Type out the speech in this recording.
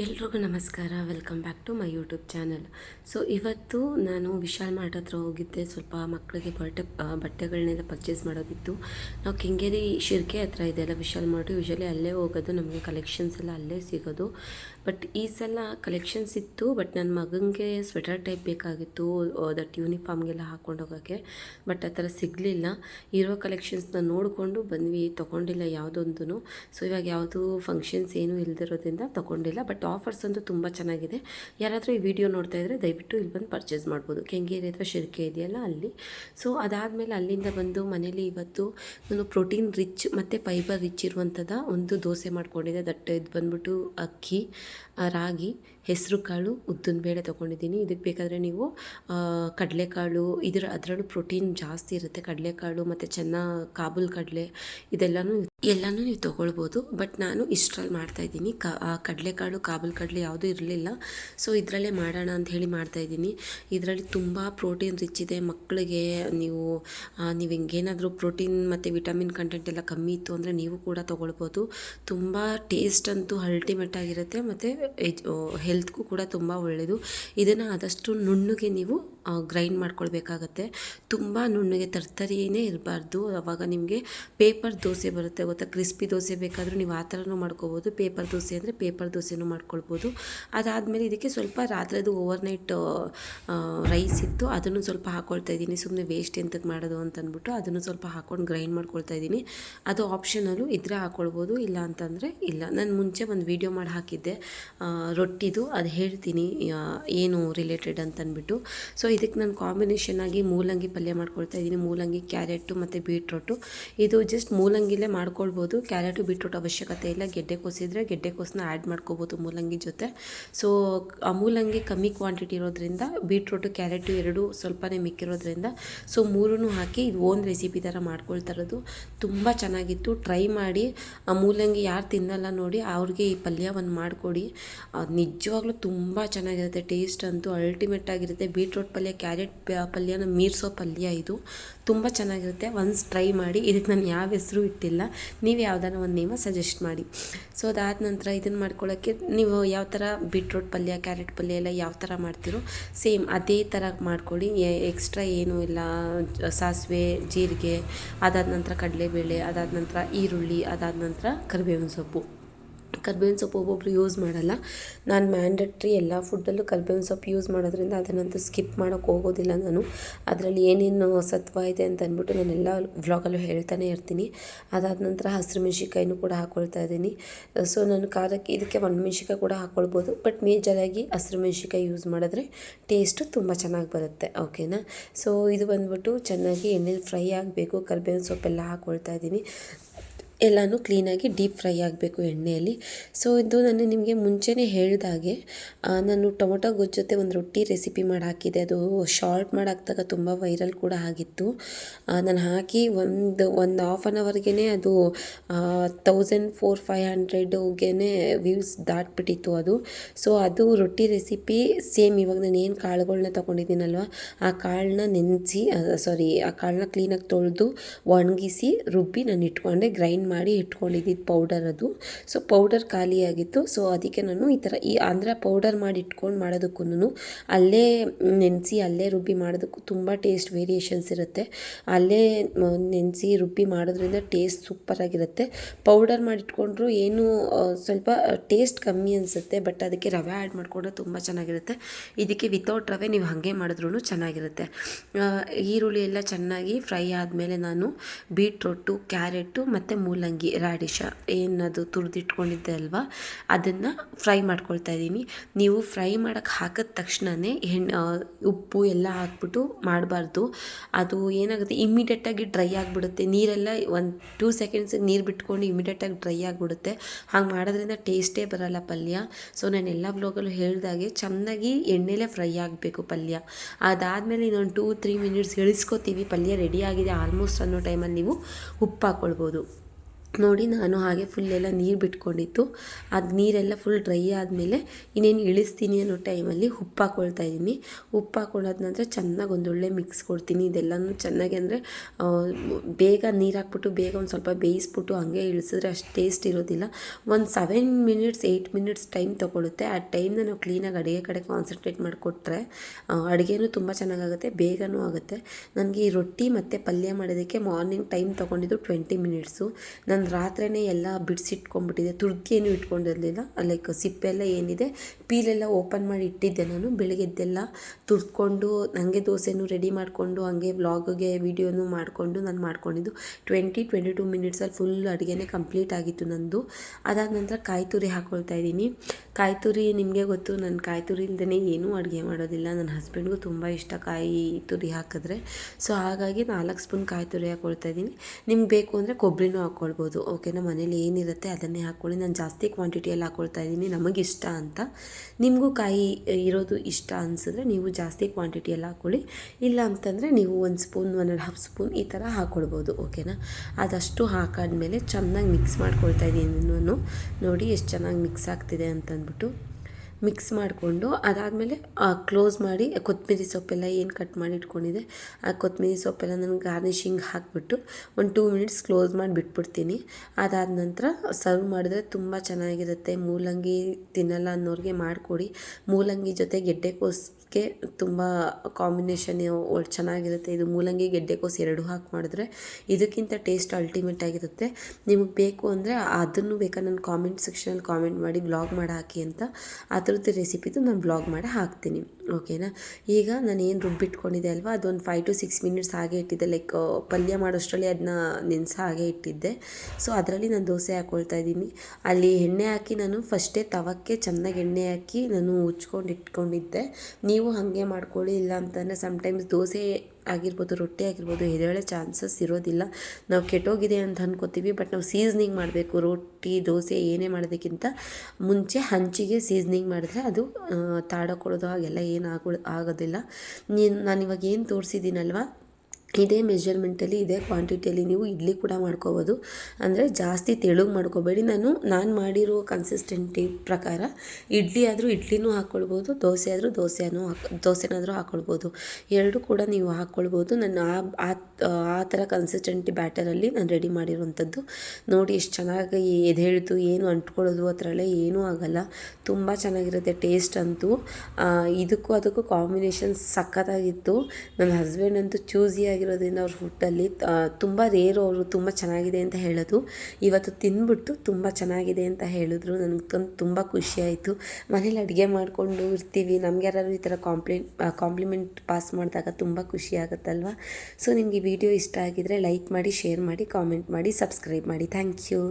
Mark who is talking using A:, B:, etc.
A: ಎಲ್ರಿಗೂ ನಮಸ್ಕಾರ. Welcome back to my YouTube channel so ಇವತ್ತು ನಾನು ವಿಶಾಲ್ ಮಾರ್ಟ್ ಹತ್ರ ಹೋಗಿದ್ದೆ. ಸ್ವಲ್ಪ ಮಕ್ಕಳಿಗೆ ಬಟ್ಟೆ ಬಟ್ಟೆಗಳನ್ನೆಲ್ಲ ಪರ್ಚೇಸ್ ಮಾಡೋದಿತ್ತು. ನಾವು ಕೆಂಗೇರಿ ಶಿರ್ಕೆ ಹತ್ರ ಇದೆ ಅಲ್ಲ ವಿಶಾಲ್ ಮಾರ್ಟು. ಯೂಶಲಿ ಅಲ್ಲೇ ಹೋಗೋದು, ನಮಗೆ ಕಲೆಕ್ಷನ್ಸ್ ಎಲ್ಲ ಅಲ್ಲೇ ಸಿಗೋದು. ಬಟ್ ಈ ಸಲ ಕಲೆಕ್ಷನ್ಸ್ ಇತ್ತು ಬಟ್ ನನ್ನ ಮಗನಿಗೆ ಸ್ವೆಟರ್ ಟೈಪ್ ಬೇಕಾಗಿತ್ತು. ದಟ್ ಯೂನಿಫಾರ್ಮ್ಗೆಲ್ಲ ಹಾಕ್ಕೊಂಡು ಹೋಗೋಕ್ಕೆ ಬಟ್ ಆ ಥರ ಸಿಗಲಿಲ್ಲ. ಇರೋ ಕಲೆಕ್ಷನ್ಸ್ನ ನೋಡಿಕೊಂಡು ಬಂದ್ವಿ. ತೊಗೊಂಡಿಲ್ಲ ಯಾವುದೊಂದು ಸೊ ಇವಾಗ ಯಾವುದು ಫಂಕ್ಷನ್ಸ್ ಏನೂ ಇಲ್ದಿರೋದ್ರಿಂದ ತೊಗೊಂಡಿಲ್ಲ. ಬಟ್ ಆಫರ್ಸ್ ಅಂತೂ ತುಂಬ ಚೆನ್ನಾಗಿದೆ. ಯಾರಾದರೂ ಈ ವಿಡಿಯೋ ನೋಡ್ತಾ ಇದ್ದರೆ ದಯವಿಟ್ಟು ಇಲ್ಲಿ ಬಂದು ಪರ್ಚೇಸ್ ಮಾಡ್ಬೋದು. ಕೆಂಗೇರಿ ಅಥವಾ ಶಿರ್ಕೆ ಇದೆಯಲ್ಲ ಅಲ್ಲಿ. ಸೊ ಅದಾದಮೇಲೆ ಅಲ್ಲಿಂದ ಬಂದು ಮನೇಲಿ ಇವತ್ತು ನಾನು ಪ್ರೋಟೀನ್ ರಿಚ್ ಮತ್ತು ಫೈಬರ್ ರಿಚ್ ಇರುವಂಥದ್ದು ಒಂದು ದೋಸೆ ಮಾಡ್ಕೊಂಡಿದ್ದೆ. ದಟ್ಟ ಇದು ಬಂದ್ಬಿಟ್ಟು ಅಕ್ಕಿ ರಾಗಿ ಹೆಸರು ಕಾಳು, ಉದ್ದಿನ ಬೇಳೆ ತೊಗೊಂಡಿದ್ದೀನಿ. ಇದಕ್ಕೆ ಬೇಕಾದರೆ ನೀವು ಕಡಲೆಕಾಳು, ಇದರ ಅದರಲ್ಲೂ ಪ್ರೋಟೀನ್ ಜಾಸ್ತಿ ಇರುತ್ತೆ. ಕಡಲೆಕಾಳು ಮತ್ತು ಚೆನ್ನಾಗಿ ಕಾಬೂಲ್ ಕಡಲೆ ಇದೆಲ್ಲನೂ ಎಲ್ಲನೂ ನೀವು ತೊಗೊಳ್ಬೋದು. ಬಟ್ ನಾನು ಇಷ್ಟರಲ್ಲಿ ಮಾಡ್ತಾಯಿದ್ದೀನಿ ಕಾ ಕಡಲೆಕಾಳು, ಕಾಬೂಲ್ ಕಡಲೆ ಯಾವುದೂ ಇರಲಿಲ್ಲ. ಸೊ ಇದರಲ್ಲೇ ಮಾಡೋಣ ಅಂತ ಹೇಳಿ ಮಾಡ್ತಾಯಿದ್ದೀನಿ ಇದರಲ್ಲಿ ತುಂಬ ಪ್ರೋಟೀನ್ ರಿಚ್ ಇದೆ. ಮಕ್ಕಳಿಗೆ ನೀವು ನೀವು ಹಿಂಗೇನಾದರೂ ಪ್ರೋಟೀನ್ ಮತ್ತು ವಿಟಮಿನ್ ಕಂಟೆಂಟ್ ಎಲ್ಲ ಕಮ್ಮಿ ಇತ್ತು ಅಂದರೆ ನೀವು ಕೂಡ ತೊಗೊಳ್ಬೋದು. ತುಂಬ ಟೇಸ್ಟ್ ಅಂತೂ ಅಲ್ಟಿಮೇಟ್ ಆಗಿರುತ್ತೆ. ಮತ್ತು ಹೆಲ್ತ್ಗೂ ಕೂಡ ತುಂಬ ಒಳ್ಳೆಯದು ಇದನ್ನು ಆದಷ್ಟು ನುಣ್ಣಗೆ ನೀವು ಗ್ರೈಂಡ್ ಮಾಡ್ಕೊಳ್ಬೇಕಾಗತ್ತೆ. ತುಂಬ ನುಣ್ಣಗೆ ತರ್ತರಿಯೇ ಇರಬಾರ್ದು. ಆವಾಗ ನಿಮಗೆ ಪೇಪರ್ ದೋಸೆ ಬರುತ್ತೆ ಗೊತ್ತಾ? ಕ್ರಿಸ್ಪಿ ದೋಸೆ ಬೇಕಾದರೂ ನೀವು ಆ ಥರನೂ ಮಾಡ್ಕೋಬೋದು. ಪೇಪರ್ ದೋಸೆ ಅಂದರೆ ಪೇಪರ್ ದೋಸೆನೂ ಮಾಡ್ಕೊಳ್ಬೋದು. ಅದಾದಮೇಲೆ ಇದಕ್ಕೆ ಸ್ವಲ್ಪ ರಾತ್ರಿದು ಓವರ್ನೈಟ್ ರೈಸ್ ಇತ್ತು. ಅದನ್ನು ಸ್ವಲ್ಪ ಹಾಕ್ಕೊಳ್ತಾ ಇದ್ದೀನಿ. ಸುಮ್ಮನೆ ವೇಸ್ಟ್ ಎಂತಕ್ಕೆ ಮಾಡೋದು ಅಂತ ಅಂದ್ಬಿಟ್ಟು ಅದನ್ನು ಸ್ವಲ್ಪ ಹಾಕ್ಕೊಂಡು ಗ್ರೈಂಡ್ ಮಾಡ್ಕೊಳ್ತಾ ಇದ್ದೀನಿ. ಅದು ಆಪ್ಷನಲ್ಲೂ ಇದ್ರೆ ಹಾಕ್ಕೊಳ್ಬೋದು ಇಲ್ಲ ಅಂತಂದರೆ ಇಲ್ಲ. ನಾನು ಮುಂಚೆ ಒಂದು ವೀಡಿಯೋ ಮಾಡಿ ಹಾಕಿದ್ದೆ. ರೊಟ್ಟಿದು ಅದು ಹೇಳ್ತೀನಿ ಏನು ರಿಲೇಟೆಡ್ ಅಂತ ಸೊ ಇದಕ್ಕೆ ನಾನು ಕಾಂಬಿನೇಷನ್ ಆಗಿ ಮೂಲಂಗಿ ಪಲ್ಯ ಮಾಡ್ಕೊಳ್ತಾ ಇದ್ದೀನಿ. ಮೂಲಂಗಿ ಕ್ಯಾರೆಟು ಮತ್ತು ಬೀಟ್ರೋಟು ಇದು ಜಸ್ಟ್ ಮೂಲಂಗಿಲೇ ಮಾಡ್ಕೊಳ್ಬೋದು. ಕ್ಯಾರೆಟು ಬೀಟ್ರೋಟ್ ಅವಶ್ಯಕತೆ ಇಲ್ಲ. ಗೆಡ್ಡೆ ಕೋಸಿದ್ರೆ ಗೆಡ್ಡೆ ಕೋಸನ್ನ ಆ್ಯಡ್ ಮಾಡ್ಕೋಬೋದು ಮೂಲಂಗಿ ಜೊತೆ. ಸೊ ಆ ಮೂಲಂಗಿ ಕಮ್ಮಿ ಕ್ವಾಂಟಿಟಿ ಇರೋದ್ರಿಂದ ಬೀಟ್ರೋಟು ಕ್ಯಾರೆಟು ಎರಡು ಸ್ವಲ್ಪನೇ ಮಿಕ್ಕಿರೋದ್ರಿಂದ ಸೊ ಮೂರೂ ಹಾಕಿ ಇದು ಓನ್ ರೆಸಿಪಿ ಥರ ಮಾಡ್ಕೊಳ್ತಾ ಇರೋದು. ತುಂಬ ಚೆನ್ನಾಗಿತ್ತು. ಟ್ರೈ ಮಾಡಿ, ಆ ಮೂಲಂಗಿ ಯಾರು ತಿನ್ನಲ್ಲ ನೋಡಿ ಅವ್ರಿಗೆ ಈ ಪಲ್ಯವನ್ನು ಮಾಡಿಕೊಡಿ. ನಿಜವಾಗ್ಲೂ ತುಂಬ ಚೆನ್ನಾಗಿರುತ್ತೆ. ಟೇಸ್ಟ್ ಅಂತೂ ಅಲ್ಟಿಮೇಟ್ ಆಗಿರುತ್ತೆ. ಬೀಟ್ರೋಟ್ ಪಲ್ಯ ಕ್ಯಾರೆಟ್ ಪಲ್ಯನ ಮೀರ್ಸೋ ಪಲ್ಯ ಇದು. ತುಂಬ ಚೆನ್ನಾಗಿರುತ್ತೆ. ಒನ್ಸ್ ಟ್ರೈ ಮಾಡಿ ಇದಕ್ಕೆ ನಾನು ಯಾವ ಹೆಸರು ಇಟ್ಟಿಲ್ಲ. ನೀವು ಯಾವ್ದಾನ ಒಂದು ನೇಮ ಸಜೆಸ್ಟ್ ಮಾಡಿ. ಸೊ ಅದಾದ ನಂತರ ಇದನ್ನು ಮಾಡ್ಕೊಳ್ಳೋಕ್ಕೆ ನೀವು ಯಾವ ಥರ ಬೀಟ್ರೋಟ್ ಪಲ್ಯ ಕ್ಯಾರೆಟ್ ಪಲ್ಯ ಎಲ್ಲ ಯಾವ ಥರ ಮಾಡ್ತೀರೋ ಸೇಮ್ ಅದೇ ಥರ ಮಾಡ್ಕೊಳ್ಳಿ ಎಕ್ಸ್ಟ್ರಾ ಏನೂ ಇಲ್ಲ. ಸಾಸಿವೆ, ಜೀರಿಗೆ, ಅದಾದ ನಂತರ ಕಡಲೆಬೇಳೆ, ಅದಾದ ನಂತರ ಈರುಳ್ಳಿ, ಅದಾದ ನಂತರ ಕರಿಬೇವಿನ ಸೊಪ್ಪು. ಕರ್ಬೇವಿನ ಸೊಪ್ಪು ಒಬ್ಬೊಬ್ರು ಯೂಸ್ ಮಾಡಲ್ಲ. ನಾನು ಮ್ಯಾಂಡೇಟ್ರಿ ಎಲ್ಲ ಫುಡ್ಡಲ್ಲೂ ಕರ್ಬೇವಿನ ಸೊಪ್ಪು ಯೂಸ್ ಮಾಡೋದ್ರಿಂದ ಅದನ್ನಂತೂ ಸ್ಕಿಪ್ ಮಾಡೋಕ್ಕೆ ಹೋಗೋದಿಲ್ಲ ನಾನು. ಅದರಲ್ಲಿ ಏನೇನು ಸತ್ವ ಇದೆ ಅಂತ ಅಂದ್ಬಿಟ್ಟು ನಾನು ಎಲ್ಲ ವ್ಲಾಗಲ್ಲೂ ಹೇಳ್ತಾನೆ ಇರ್ತೀನಿ. ಅದಾದ ನಂತರ ಹಸಿರು ಮೆಣಸಿಕಾಯಿನೂ ಕೂಡ ಹಾಕ್ಕೊಳ್ತಾ ಇದ್ದೀನಿ. ಸೊ ನಾನು ಖಾರಕ್ಕೆ ಇದಕ್ಕೆ ಒಣಮೆಣ್ಸಿಕಾಯಿ ಕೂಡ ಹಾಕ್ಕೊಳ್ಬೋದು ಬಟ್ ಮೇಜರಾಗಿ ಹಸಿರು ಮೆಣಸಿಕಾಯಿ ಯೂಸ್ ಮಾಡಿದ್ರೆ ಟೇಸ್ಟು ತುಂಬ ಚೆನ್ನಾಗಿ ಬರುತ್ತೆ. ಓಕೆನಾ ಸೊ ಇದು ಬಂದ್ಬಿಟ್ಟು ಚೆನ್ನಾಗಿ ಎಣ್ಣೆಲಿ ಫ್ರೈ ಆಗಬೇಕು. ಕರ್ಬೇವಿನ ಸೊಪ್ಪೆಲ್ಲ ಹಾಕ್ಕೊಳ್ತಾ ಇದ್ದೀನಿ. ಎಲ್ಲನೂ ಕ್ಲೀನಾಗಿ ಡೀಪ್ ಫ್ರೈ ಆಗಬೇಕು ಎಣ್ಣೆಯಲ್ಲಿ. ಸೊ ಇದು ನಾನು ನಿಮಗೆ ಮುಂಚೆನೇ ಹೇಳಿದಾಗೆ ನಾನು ಟೊಮೊಟೊ ಗೊಜ್ಜು ಜೊತೆ ಒಂದು ರೊಟ್ಟಿ ರೆಸಿಪಿ ಮಾಡಿ ಹಾಕಿದ್ದೆ. ಅದು ಶಾರ್ಟ್ ಮಾಡಿ ಹಾಕಿದಾಗ ತುಂಬ ವೈರಲ್ ಕೂಡ ಆಗಿತ್ತು. ನಾನು ಹಾಕಿ ಒಂದು ಒಂದು ಹಾಫ್ ಆನ್ ಅವರ್ಗೆ ಅದು ತೌಸಂಡ್ ಫೋರ್ ಫೈವ್ ಹಂಡ್ರೆಡ್ಗೆ ವ್ಯೂಸ್ ದಾಟ್ಬಿಟ್ಟಿತ್ತು ಅದು. ಸೊ ಅದು ರೊಟ್ಟಿ ರೆಸಿಪಿ ಸೇಮ್ ಇವಾಗ ನಾನು ಏನು ಕಾಳುಗಳನ್ನ ತೊಗೊಂಡಿದ್ದೀನಲ್ವ, ಆ ಕಾಳನ್ನ ನೆನೆಸಿ ಸಾರಿ ಆ ಕಾಳನ್ನ ಕ್ಲೀನಾಗಿ ತೊಳೆದು ಒಣಗಿಸಿ ರುಬ್ಬಿ ನಾನು ಇಟ್ಕೊಂಡೆ ಗ್ರೈಂಡ್ ಮಾಡಿ ಇಟ್ಕೊಂಡಿದ್ದಿದ್ದು ಪೌಡರ್ ಅದು. ಸೊ ಪೌಡರ್ ಖಾಲಿಯಾಗಿತ್ತು. ಸೊ ಅದಕ್ಕೆ ನಾನು ಈ ಥರ ಈ ಅಂದರೆ ಪೌಡರ್ ಮಾಡಿ ಇಟ್ಕೊಂಡು ಮಾಡೋದಕ್ಕೂ ಅಲ್ಲೇ ನೆನೆಸಿ, ಅಲ್ಲೇ ರುಬ್ಬಿ ಮಾಡೋದಕ್ಕೂ ತುಂಬ ಟೇಸ್ಟ್ ವೇರಿಯೇಷನ್ಸ್ ಇರುತ್ತೆ. ಅಲ್ಲೇ ನೆನೆಸಿ ರುಬ್ಬಿ ಮಾಡೋದ್ರಿಂದ ಟೇಸ್ಟ್ ಸೂಪರಾಗಿರುತ್ತೆ ಪೌಡರ್ ಮಾಡಿ ಇಟ್ಕೊಂಡ್ರು ಏನು ಸ್ವಲ್ಪ ಟೇಸ್ಟ್ ಕಮ್ಮಿ ಅನಿಸುತ್ತೆ ಬಟ್ ಅದಕ್ಕೆ ರವೆ ಆ್ಯಡ್ ಮಾಡಿಕೊಂಡ್ರೆ ತುಂಬ ಚೆನ್ನಾಗಿರುತ್ತೆ. ಇದಕ್ಕೆ ವಿತೌಟ್ ರವೆ ನೀವು ಹಾಗೆ ಮಾಡಿದ್ರೂ ಚೆನ್ನಾಗಿರುತ್ತೆ. ಈರುಳ್ಳಿ ಎಲ್ಲ ಚೆನ್ನಾಗಿ ಫ್ರೈ ಆದಮೇಲೆ ನಾನು ಬೀಟ್ರೋಟು ಕ್ಯಾರೆಟು ಮತ್ತು ಮೂಲಂಗಿ ರಾಡಿಶ ಏನದು ತುರಿದಿಟ್ಕೊಂಡಿದ್ದೆ ಅಲ್ವಾ? ಅದನ್ನು ಫ್ರೈ ಮಾಡ್ಕೊಳ್ತಾ ಇದ್ದೀನಿ. ನೀವು ಫ್ರೈ ಮಾಡೋಕ್ಕೆ ಹಾಕಿದ ತಕ್ಷಣವೇ ಹೆಣ್ಣು ಉಪ್ಪು ಎಲ್ಲ ಹಾಕ್ಬಿಟ್ಟು ಮಾಡಬಾರ್ದು. ಅದು ಏನಾಗುತ್ತೆ ಇಮ್ಮಿಡಿಯೇಟಾಗಿ ಡ್ರೈ ಆಗಿಬಿಡುತ್ತೆ. ನೀರೆಲ್ಲ ಒಂದು ಟೂ ಸೆಕೆಂಡ್ಸ್ ನೀರು ಬಿಟ್ಕೊಂಡು ಇಮಿಡಿಯೇಟಾಗಿ ಡ್ರೈ ಆಗಿಬಿಡುತ್ತೆ. ಹಾಗೆ ಮಾಡೋದ್ರಿಂದ ಟೇಸ್ಟೇ ಬರಲ್ಲ ಪಲ್ಯ. ಸೊ ನಾನು ಎಲ್ಲ ಬ್ಲಾಗಲ್ಲೂ ಹೇಳಿದಾಗೆ ಚೆನ್ನಾಗಿ ಎಣ್ಣೆಲೇ ಫ್ರೈ ಆಗಬೇಕು ಪಲ್ಯ. ಅದಾದಮೇಲೆ ಇನ್ನೊಂದು ಟೂ ತ್ರೀ ಮಿನಿಟ್ಸ್ ಇಳಿಸ್ಕೊತೀವಿ. ಪಲ್ಯ ರೆಡಿ ಆಗಿದೆ. ಆಲ್ಮೋಸ್ಟ್ ಅನ್ನೋ ಟೈಮಲ್ಲಿ ನೀವು ಉಪ್ಪು ಹಾಕ್ಕೊಳ್ಬೋದು ನೋಡಿ ನಾನು ಹಾಗೆ ಫುಲ್ ಎಲ್ಲ ನೀರು ಬಿಟ್ಕೊಂಡಿತ್ತು ಅದು ನೀರೆಲ್ಲ ಫುಲ್ ಡ್ರೈ ಆದಮೇಲೆ ಇನ್ನೇನು ಇಳಿಸ್ತೀನಿ ಅನ್ನೋ ಟೈಮಲ್ಲಿ ಉಪ್ಪು ಹಾಕ್ಕೊಳ್ತಾ ಇದ್ದೀನಿ. ಉಪ್ಪು ಹಾಕ್ಕೊಳ್ಳೋದ ನಂತರ ಚೆನ್ನಾಗಿ ಒಂದೊಳ್ಳೆ ಮಿಕ್ಸ್ ಕೊಡ್ತೀನಿ. ಇದೆಲ್ಲನೂ ಚೆನ್ನಾಗಿ ಅಂದರೆ ಬೇಗ ನೀರು ಹಾಕ್ಬಿಟ್ಟು ಬೇಗ ಒಂದು ಸ್ವಲ್ಪ ಬೇಯಿಸ್ಬಿಟ್ಟು ಹಂಗೆ ಇಳಿಸಿದ್ರೆ ಅಷ್ಟು ಟೇಸ್ಟ್ ಇರೋದಿಲ್ಲ. ಒಂದು seven minutes eight minutes time ತೊಗೊಳುತ್ತೆ. ಆ ಟೈಮ್ನ ನಾವು ಕ್ಲೀನಾಗಿ ಅಡುಗೆ ಕಡೆ ಕಾನ್ಸಂಟ್ರೇಟ್ ಮಾಡಿಕೊಟ್ರೆ ಅಡುಗೆನೂ ತುಂಬ ಚೆನ್ನಾಗಾಗುತ್ತೆ, ಬೇಗನೂ ಆಗುತ್ತೆ. ನನಗೆ ಈ ರೊಟ್ಟಿ ಮತ್ತು ಪಲ್ಯ ಮಾಡೋದಕ್ಕೆ ಮಾರ್ನಿಂಗ್ ಟೈಮ್ ತೊಗೊಂಡಿದ್ದು ಟ್ವೆಂಟಿ ಮಿನಿಟ್ಸು ನಾನು ರಾತ್ರಿಯೇ ಎಲ್ಲ ಬಿಡಿಸಿಟ್ಕೊಂಡ್ಬಿಟ್ಟಿದ್ದೆ ತುರ್ಕಿ ಏನು ಇಟ್ಕೊಂಡಿರಲಿಲ್ಲ. ಲೈಕ್ ಸಿಪ್ಪೆಲ್ಲ ಏನಿದೆ, ಪೀಲೆಲ್ಲ ಓಪನ್ ಮಾಡಿ ಇಟ್ಟಿದ್ದೆ ನಾನು. ಬೆಳಗ್ಗೆದ್ದೆಲ್ಲ ತುರ್ಕೊಂಡು ನನಗೆ ದೋಸೆನೂ ರೆಡಿ ಮಾಡಿಕೊಂಡು, ಹಂಗೆ ವ್ಲಾಗ್ಗೆ ವೀಡಿಯೋನು ಮಾಡಿಕೊಂಡು ನಾನು ಮಾಡ್ಕೊಂಡಿದ್ದು. ಟ್ವೆಂಟಿ ಟ್ವೆಂಟಿ ಟು ಮಿನಿಟ್ಸಲ್ಲಿ ಫುಲ್ ಅಡುಗೆನೇ ಕಂಪ್ಲೀಟ್ ಆಗಿತ್ತು ನಂದು. ಅದಾದ ನಂತರ ಕಾಯಿ ತುರಿ ಹಾಕ್ಕೊಳ್ತಾ ಇದ್ದೀನಿ. ಕಾಯಿ ತುರಿ ನಿಮಗೆ ಗೊತ್ತು, ನಾನು ಕಾಯಿ ತುರಿ ಇಲ್ದೇ ಏನೂ ಅಡುಗೆ ಮಾಡೋದಿಲ್ಲ. ನನ್ನ ಹಸ್ಬೆಂಡ್ಗೂ ತುಂಬ ಇಷ್ಟ ಕಾಯಿ ತುರಿ ಹಾಕಿದ್ರೆ. ಸೊ ಹಾಗಾಗಿ ನಾಲ್ಕು ಸ್ಪೂನ್ ಕಾಯಿ ತುರಿ ಹಾಕ್ಕೊಳ್ತಾ ಇದ್ದೀನಿ. ನಿಮ್ಗೆ ಬೇಕು ಅಂದರೆ ಕೊಬ್ಬರಿನೂ ಹಾಕ್ಕೊಳ್ಬೋದು ಓಕೆನಾ ಮನೇಲಿ ಏನಿರುತ್ತೆ ಅದನ್ನೇ ಹಾಕ್ಕೊಳ್ಳಿ ನಾನು ಜಾಸ್ತಿ ಕ್ವಾಂಟಿಟಿಯಲ್ಲಿ ಹಾಕ್ಕೊಳ್ತಾ ಇದ್ದೀನಿ. ನಮಗಿಷ್ಟ ಅಂತ. ನಿಮಗೂ ಕಾಯಿ ಇರೋದು ಇಷ್ಟ ಅನಿಸಿದ್ರೆ ನೀವು ಜಾಸ್ತಿ ಕ್ವಾಂಟಿಟಿಯಲ್ಲಿ ಹಾಕ್ಕೊಳ್ಳಿ ಇಲ್ಲ ಅಂತಂದರೆ ನೀವು ಒಂದು spoon one and half spoon ಈ ಥರ ಹಾಕ್ಕೊಳ್ಬೋದು ಓಕೆನಾ ಅದಷ್ಟು ಹಾಕಾದ್ಮೇಲೆ ಚೆನ್ನಾಗಿ ಮಿಕ್ಸ್ ಮಾಡ್ಕೊಳ್ತಾ ಇದ್ದೀನಿ ನೋಡಿ ಎಷ್ಟು ಚೆನ್ನಾಗಿ ಮಿಕ್ಸ್ ಆಗ್ತಿದೆ ಅಂತಂದ್ಬಿಟ್ಟು. ಮಿಕ್ಸ್ ಮಾಡಿಕೊಂಡು ಅದಾದಮೇಲೆ ಕ್ಲೋಸ್ ಮಾಡಿ ಕೊತ್ತಂಬರಿ ಸೊಪ್ಪೆಲ್ಲ ಏನು ಕಟ್ ಮಾಡಿ ಇಟ್ಕೊಂಡಿದೆ ಆ ಕೊತ್ತಂಬರಿ ಸೊಪ್ಪೆಲ್ಲ ನಾನು ಗಾರ್ನಿಷಿಂಗ್ ಹಾಕಿಬಿಟ್ಟು ಒಂದು ಟೂ ಮಿನಿಟ್ಸ್ ಕ್ಲೋಸ್ ಮಾಡಿ ಬಿಟ್ಬಿಡ್ತೀನಿ. ಅದಾದ ನಂತರ ಸರ್ವ್ ಮಾಡಿದ್ರೆ ತುಂಬ ಚೆನ್ನಾಗಿರುತ್ತೆ. ಮೂಲಂಗಿ ತಿನ್ನಲ್ಲ ಅನ್ನೋರಿಗೆ ಮಾಡಿಕೊಡಿ. ಮೂಲಂಗಿ ಜೊತೆ ಗೆಡ್ಡೆಕೋಸಿಗೆ ತುಂಬ ಕಾಂಬಿನೇಷನ್ ಚೆನ್ನಾಗಿರುತ್ತೆ. ಇದು ಮೂಲಂಗಿ ಗೆಡ್ಡೆಕೋಸು ಎರಡು ಹಾಕಿ ಮಾಡಿದ್ರೆ ಇದಕ್ಕಿಂತ ಟೇಸ್ಟ್ ಅಲ್ಟಿಮೇಟ್ ಆಗಿರುತ್ತೆ. ನಿಮಗೆ ಬೇಕು ಅಂದರೆ ಅದನ್ನು ಬೇಕಾದ್ರೆ ನನ್ನ ಕಾಮೆಂಟ್ ಸೆಕ್ಷನಲ್ಲಿ ಕಾಮೆಂಟ್ ಮಾಡಿ ಬ್ಲಾಗ್ ಮಾಡಿ ಹಾಕಿ ಅಂತ. ಅದ್ರದ್ದು ರೆಸಿಪಿದು ನಾನು ಬ್ಲಾಗ್ ಮಾಡಿ ಹಾಕ್ತೀನಿ ಓಕೆನಾ ಈಗ ನಾನು ಏನು ರುಬ್ಬಿಟ್ಕೊಂಡಿದ್ದೆ ಅಲ್ವಾ, ಅದೊಂದು ಫೈವ್ ಟು ಸಿಕ್ಸ್ ಮಿನಿಟ್ಸ್ ಹಾಗೆ ಇಟ್ಟಿದ್ದೆ ಲೈಕ್ ಪಲ್ಯ ಮಾಡೋಷ್ಟರಲ್ಲಿ ಅದನ್ನ ನೆನೆಸಿ ಹಾಗೆ ಇಟ್ಟಿದ್ದೆ. ಸೊ ಅದರಲ್ಲಿ ನಾನು ದೋಸೆ ಹಾಕ್ಕೊಳ್ತಾ ಇದ್ದೀನಿ. ಅಲ್ಲಿ ಎಣ್ಣೆ ಹಾಕಿ ನಾನು ಫಸ್ಟೇ ತವಕ್ಕೆ ಚೆನ್ನಾಗಿ ಎಣ್ಣೆ ಹಾಕಿ ನಾನು ಉಚ್ಕೊಂಡು ಇಟ್ಕೊಂಡಿದ್ದೆ. ನೀವು ಹಾಗೆ ಮಾಡ್ಕೊಳ್ಳಿ, ಇಲ್ಲ ಅಂತಂದರೆ ಸಮ್ಟೈಮ್ಸ್ ದೋಸೆ ಆಗಿರ್ಬೋದು, ರೊಟ್ಟಿ ಆಗಿರ್ಬೋದು ಎದ್ದೇಳೋ ಚಾನ್ಸಸ್ ಇರೋದಿಲ್ಲ. ನಾವು ಕೆಟ್ಟೋಗಿದೆ ಅಂತ ಅನ್ಕೋತೀವಿ ಬಟ್ ನಾವು ಸೀಸ್ನಿಂಗ್ ಮಾಡಬೇಕು. ರೊಟ್ಟಿ, ದೋಸೆ ಏನೇ ಮಾಡೋದಕ್ಕಿಂತ ಮುಂಚೆ ಹಂಚಿಗೆ ಸೀಸ್ನಿಂಗ್ ಮಾಡಿದ್ರೆ ಅದು ತಾಡಕೊಳ್ಳೋದು ಹಾಗೆಲ್ಲ ಏನು ಆಗೋ ಆಗೋದಿಲ್ಲ. ನೀನು, ನಾನು ಇವಾಗ ಏನು ತೋರಿಸಿದ್ದೀನಲ್ವ? ಇದೇ ಮೆಜರ್ಮೆಂಟಲ್ಲಿ ಇದೇ ಕ್ವಾಂಟಿಟಿಯಲ್ಲಿ ನೀವು ಇಡ್ಲಿ ಕೂಡ ಮಾಡ್ಕೋಬೋದು. ಅಂದರೆ ಜಾಸ್ತಿ ತೆಳುಗೆ ಮಾಡ್ಕೋಬೇಡಿ. ನಾನು ನಾನು ಮಾಡಿರೋ ಕನ್ಸಿಸ್ಟೆಂಟಿ ಪ್ರಕಾರ ಇಡ್ಲಿ ಆದರೂ ಇಡ್ಲಿನೂ ಹಾಕ್ಕೊಳ್ಬೋದು ದೋಸೆ ಆದರೂ ದೋಸೆನೂ ಹಾಕ್, ದೋಸೆನಾದರೂ ಹಾಕ್ಕೊಳ್ಬೋದು ಎರಡೂ ಕೂಡ ನೀವು ಹಾಕ್ಕೊಳ್ಬೋದು ನಾನು ಆ ಆ ಥರ ಕನ್ಸಿಸ್ಟೆಂಟಿ ಬ್ಯಾಟರಲ್ಲಿ ನಾನು ರೆಡಿ ಮಾಡಿರುವಂಥದ್ದು. ನೋಡಿ ಎಷ್ಟು ಚೆನ್ನಾಗಿ ಎದೆ ಹೇಳ್ತು ಏನು ಅಂಟ್ಕೊಳ್ಳೋದು ಆ ಥರ ಎಲ್ಲ ಏನೂ ಆಗೋಲ್ಲ. ತುಂಬ ಚೆನ್ನಾಗಿರುತ್ತೆ ಟೇಸ್ಟ್ ಅಂತೂ. ಇದಕ್ಕೂ ಅದಕ್ಕೂ ಕಾಂಬಿನೇಷನ್ ಸಖತ್ತಾಗಿತ್ತು. ನನ್ನ ಹಸ್ಬೆಂಡ್ ಅಂತೂ ಚೂಸಿಯಾಗಿ ಆಗಿರೋದ್ರಿಂದ ಅವ್ರ ಫುಡ್ಡಲ್ಲಿ ತುಂಬ ರೇರು ಅವರು ತುಂಬ ಚೆನ್ನಾಗಿದೆ ಅಂತ ಹೇಳೋದು. ಇವತ್ತು ತಿಂದ್ಬಿಟ್ಟು ತುಂಬ ಚೆನ್ನಾಗಿದೆ ಅಂತ ಹೇಳಿದ್ರು. ನನಗೆ ತುಂಬ ಖುಷಿಯಾಯಿತು ಮನೇಲಿ ಅಡುಗೆ ಮಾಡಿಕೊಂಡು ಇರ್ತೀವಿ. ನಮ್ಗೆ ಯಾರಾದ್ರು ಈ ಥರ ಕಾಂಪ್ಲಿ ಕಾಂಪ್ಲಿಮೆಂಟ್ ಪಾಸ್ ಮಾಡಿದಾಗ ತುಂಬ ಖುಷಿ ಆಗುತ್ತಲ್ವ? ಸೊ ನಿಮಗೆ ವಿಡಿಯೋ ಇಷ್ಟ ಆಗಿದರೆ ಲೈಕ್ ಮಾಡಿ ಶೇರ್ ಮಾಡಿ ಕಾಮೆಂಟ್ ಮಾಡಿ ಸಬ್ಸ್ಕ್ರೈಬ್ ಮಾಡಿ. Thank you